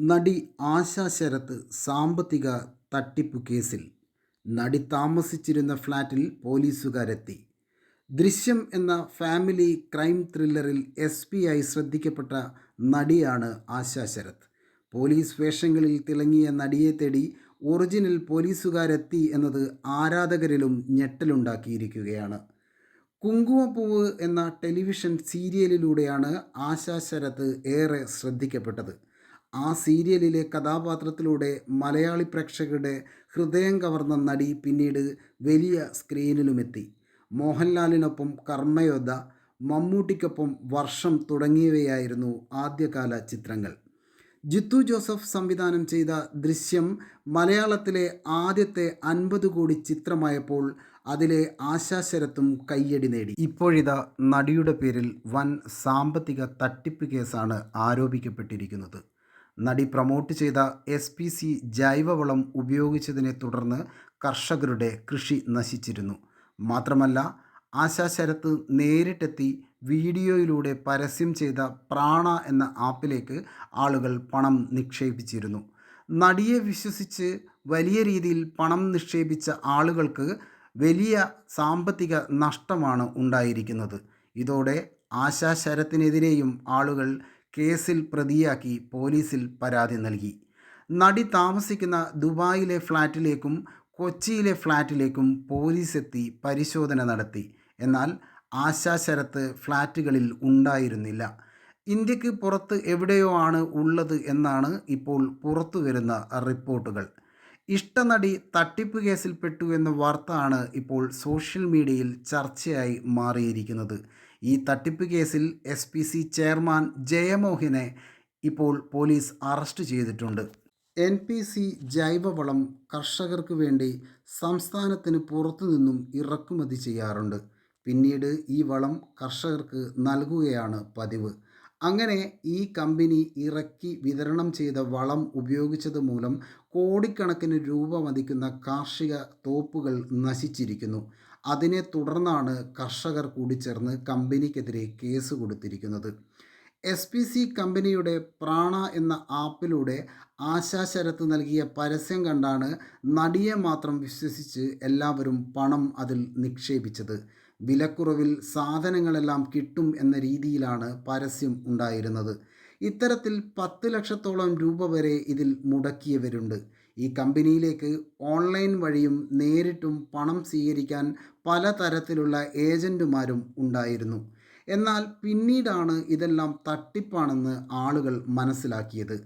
നടി ആശാ ശരത്ത് സാമ്പത്തിക തട്ടിപ്പു കേസിൽ നടി താമസിച്ചിരുന്ന ഫ്ലാറ്റിൽ പോലീസുകാരെത്തി. ദൃശ്യം എന്ന ഫാമിലി ക്രൈം ത്രില്ലറിൽ എസ് പി ആയി ശ്രദ്ധിക്കപ്പെട്ട നടിയാണ് ആശാ ശരത്ത്. പോലീസ് വേഷങ്ങളിൽ തിളങ്ങിയ നടിയെ തേടി ഒറിജിനൽ പോലീസുകാരെത്തി എന്നത് ആരാധകരിലും ഞെട്ടലുണ്ടാക്കിയിരിക്കുകയാണ്. കുങ്കുമപ്പൂവ് എന്ന ടെലിവിഷൻ സീരിയലിലൂടെയാണ് ആശാ ശരത്ത് ഏറെ ശ്രദ്ധിക്കപ്പെട്ടത്. ആ സീരിയലിലെ കഥാപാത്രത്തിലൂടെ മലയാളി പ്രേക്ഷകരുടെ ഹൃദയം കവർന്ന നടി പിന്നീട് വലിയ സ്ക്രീനിലുമെത്തി. മോഹൻലാലിനൊപ്പം കർമ്മയോദ്ധ മമ്മൂട്ടിക്കൊപ്പം വർഷം തുടങ്ങിയവയായിരുന്നു ആദ്യകാല ചിത്രങ്ങൾ. ജിത്തു ജോസഫ് സംവിധാനം ചെയ്ത ദൃശ്യം മലയാളത്തിലെ ആദ്യത്തെ അൻപത് കോടി ചിത്രമായപ്പോൾ അതിലെ ആശാശരത്തും കയ്യടി നേടി. ഇപ്പോഴിതാ നടിയുടെ പേരിൽ വൻ സാമ്പത്തിക തട്ടിപ്പ് കേസാണ് ആരോപിക്കപ്പെട്ടിരിക്കുന്നത്. നടി പ്രൊമോട്ട് ചെയ്ത എസ് പി സി ജൈവവളം ഉപയോഗിച്ചതിനെ തുടർന്ന് കർഷകരുടെ കൃഷി നശിച്ചിരുന്നു. മാത്രമല്ല ആശാ ശരത്ത് നേരിട്ടെത്തി വീഡിയോയിലൂടെ പരസ്യം ചെയ്ത പ്രാണ എന്ന ആപ്പിലേക്ക് ആളുകൾ പണം നിക്ഷേപിച്ചിരുന്നു. നടിയെ വിശ്വസിച്ച് വലിയ രീതിയിൽ പണം നിക്ഷേപിച്ച ആളുകൾക്ക് വലിയ സാമ്പത്തിക നഷ്ടമാണ് ഉണ്ടായിരിക്കുന്നത്. ഇതോടെ ആശാ ശരത്തിനെതിരെയും ആളുകൾ കേസിൽ പ്രതിയാക്കി പോലീസിൽ പരാതി നൽകി. നടി താമസിക്കുന്ന ദുബായിലെ ഫ്ലാറ്റിലേക്കും കൊച്ചിയിലെ ഫ്ലാറ്റിലേക്കും പോലീസ് എത്തി പരിശോധന നടത്തി. എന്നാൽ ആശാ ശരത്ത് ഫ്ലാറ്റുകളിൽ ഉണ്ടായിരുന്നില്ല. ഇന്ത്യയ്ക്ക് പുറത്ത് എവിടെയോ ആണ് ഉള്ളത് എന്നാണ് ഇപ്പോൾ പുറത്തു വരുന്ന റിപ്പോർട്ടുകൾ. ഇഷ്ടനടി തട്ടിപ്പ് കേസിൽപ്പെട്ടു എന്ന വാർത്ത ആണ് ഇപ്പോൾ സോഷ്യൽ മീഡിയയിൽ ചർച്ചയായി മാറിയിരിക്കുന്നത്. ഈ തട്ടിപ്പ് കേസിൽ എസ് പി സി ചെയർമാൻ ജയമോഹിനെ ഇപ്പോൾ പോലീസ് അറസ്റ്റ് ചെയ്തിട്ടുണ്ട്. എൻ പി സി ജൈവവളം കർഷകർക്ക് വേണ്ടി സംസ്ഥാനത്തിന് പുറത്തു നിന്നും ഇറക്കുമതി ചെയ്യാറുണ്ട്. പിന്നീട് ഈ വളം കർഷകർക്ക് നൽകുകയാണ് പതിവ്. അങ്ങനെ ഈ കമ്പനി ഇറക്കി വിതരണം ചെയ്ത വളം ഉപയോഗിച്ചത് മൂലം കോടിക്കണക്കിന് രൂപ മതിക്കുന്ന കാർഷിക തോപ്പുകൾ നശിച്ചിരിക്കുന്നു. അതിനെ തുടർന്നാണ് കർഷകർ കൂടി ചേർന്ന് കമ്പനിക്കെതിരെ കേസ് കൊടുത്തിരിക്കുന്നത്. എസ് പി സി കമ്പനിയുടെ പ്രാണ എന്ന ആപ്പിലൂടെ ആശാശരത്ത് നൽകിയ പരസ്യം കണ്ടാണ് നടിയെ മാത്രം വിശ്വസിച്ച് എല്ലാവരും പണം അതിൽ നിക്ഷേപിച്ചത്. വിലക്കുറവിൽ സാധനങ്ങളെല്ലാം കിട്ടും എന്ന രീതിയിലാണ് പരസ്യം ഉണ്ടായിരുന്നത്. ഇത്തരത്തിൽ പത്ത് ലക്ഷത്തോളം രൂപ വരെ ഇതിൽ മുടക്കിയവരുണ്ട്. ഈ കമ്പനിയിലേക്ക് ഓൺലൈൻ വഴിയും നേരിട്ടും പണം സ്വീകരിക്കാൻ പലതരത്തിലുള്ള ഏജന്റുമാരും ഉണ്ടായിരുന്നു. എന്നാൽ പിന്നീടാണ് ഇതെല്ലാം തട്ടിപ്പാണെന്ന് ആളുകൾ മനസ്സിലാക്കിയത്.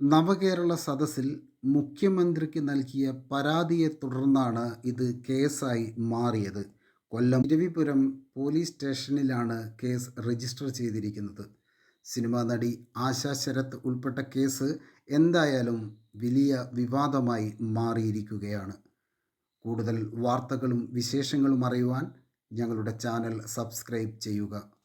നവകേരള സദസ്സിൽ മുഖ്യമന്ത്രിക്ക് നൽകിയ പരാതിയെ തുടർന്നാണ് ഇത് കേസായി മാറിയത്. കൊല്ലം ഇരവിപുരം പോലീസ് സ്റ്റേഷനിലാണ് കേസ് രജിസ്റ്റർ ചെയ്തിരിക്കുന്നത്. സിനിമാ നടി ആശാ ശരത് ഉൾപ്പെട്ട കേസ് എന്തായാലും വലിയ വിവാദമായി മാറിയിരിക്കുകയാണ്. കൂടുതൽ വാർത്തകളും വിശേഷങ്ങളും അറിയുവാൻ ഞങ്ങളുടെ ചാനൽ സബ്സ്ക്രൈബ് ചെയ്യുക.